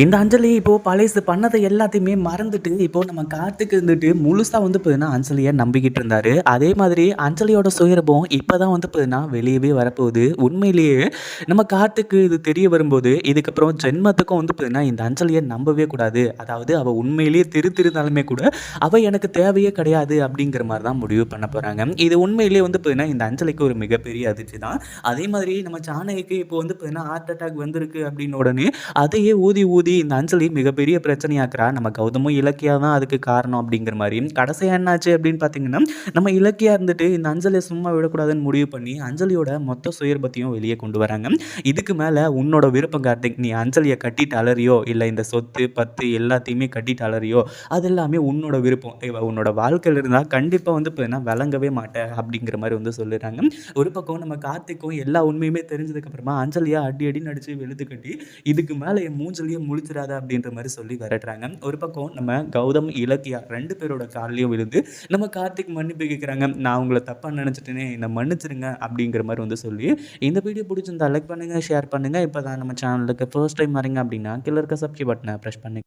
இந்த அஞ்சலி இப்போ பழைசு பண்ணதை எல்லாத்தையுமே மறந்துட்டு இப்போ நம்ம காத்துக்கு இருந்துட்டு முழுசா வந்து பார்த்தீங்கன்னா அஞ்சலியை நம்பிக்கிட்டு இருந்தாரு. அதே மாதிரி அஞ்சலியோட சுயரபம் இப்பதான் வந்து பார்த்தீங்கன்னா வெளியவே வரப்போகுது. உண்மையிலேயே நம்ம காத்துக்கு இது தெரிய வரும்போது இதுக்கப்புறம் ஜென்மத்துக்கும் வந்து பார்த்தீங்கன்னா இந்த அஞ்சலியை நம்பவே கூடாது. அதாவது அவள் உண்மையிலேயே திரு திருந்தாலுமே கூட அவள் எனக்கு தேவையே கிடையாது அப்படிங்கிற மாதிரி தான் முடிவு பண்ண போகிறாங்க இது உண்மையிலேயே வந்து பார்த்தீங்கன்னா இந்த அஞ்சலிக்கு ஒரு மிகப்பெரிய அதிர்ச்சி தான். அதே மாதிரி நம்ம சாணகிக்கு இப்போ வந்து பார்த்தீங்கன்னா ஹார்ட் அட்டாக் வந்திருக்கு அப்படின்னு உடனே அதையே ஊதி ஊதி இந்த அஞ்சலி மிகப்பெரிய பிரச்சனையாக்குறா. நம்ம கௌதமும் இலக்கியா தான் அதுக்கு காரணம் அப்படிங்கிற மாதிரி கடைசியாக என்னாச்சு அப்படின்னு பார்த்தீங்கன்னா நம்ம இலக்கியா இருந்துட்டு இந்த அஞ்சலியை சும்மா விடக்கூடாதுன்னு முடிவு பண்ணி அஞ்சலியோட மொத்த சுயர்பத்தையும் வெளியே கொண்டு வராங்க. இதுக்கு மேலே உன்னோட விருப்பம் கார்த்திக் நீ அஞ்சலியை கட்டிட்டு அலறியோ இல்லை இந்த சொத்து பத்து எல்லாத்தையுமே கட்டிட்டு அலறியோ அது எல்லாமே உன்னோட விருப்பம். இவ உன்னோட வாழ்க்கையில் இருந்தால் கண்டிப்பாக வந்து பார்த்தீங்கன்னா விளங்கவே மாட்டேன் அப்படிங்கிற மாதிரி வந்து சொல்லிடுறாங்க. ஒரு பக்கம் நம்ம கார்த்திக்கும் எல்லா உண்மையுமே தெரிஞ்சதுக்கப்புறமா அஞ்சலியாக அடி அடி நடிச்சு வெளுத்து கட்டி இதுக்கு மேலே என் மூஞ்சலியை முழிச்சிடாத அப்படின்ற மாதிரி சொல்லி விரட்டுறாங்க. ஒரு பக்கம் நம்ம கௌதம் இலக்கியா ரெண்டு பேரோட கால்லையும் விழுந்து நம்ம கார்த்திக் மன்னிப்பு கேட்குறாங்க நான் உங்களை தப்பாக நினச்சிட்டேனே என்னை மன்னிச்சிருங்க அப்படிங்கிற மாதிரி வந்து சொல்லி இந்த வீடியோ பிடிச்சிருந்தா லைக் பண்ணுங்கள் ஷேர் பண்ணுங்கள் இப்போ தான் நம்ம சேனலுக்கு ஃபர்ஸ்ட் டைம் வரீங்க அப்படின்னா கீழே இருக்க சப்ஸ்கிரைப் பட்டனை ப்ரெஷ் பண்ணி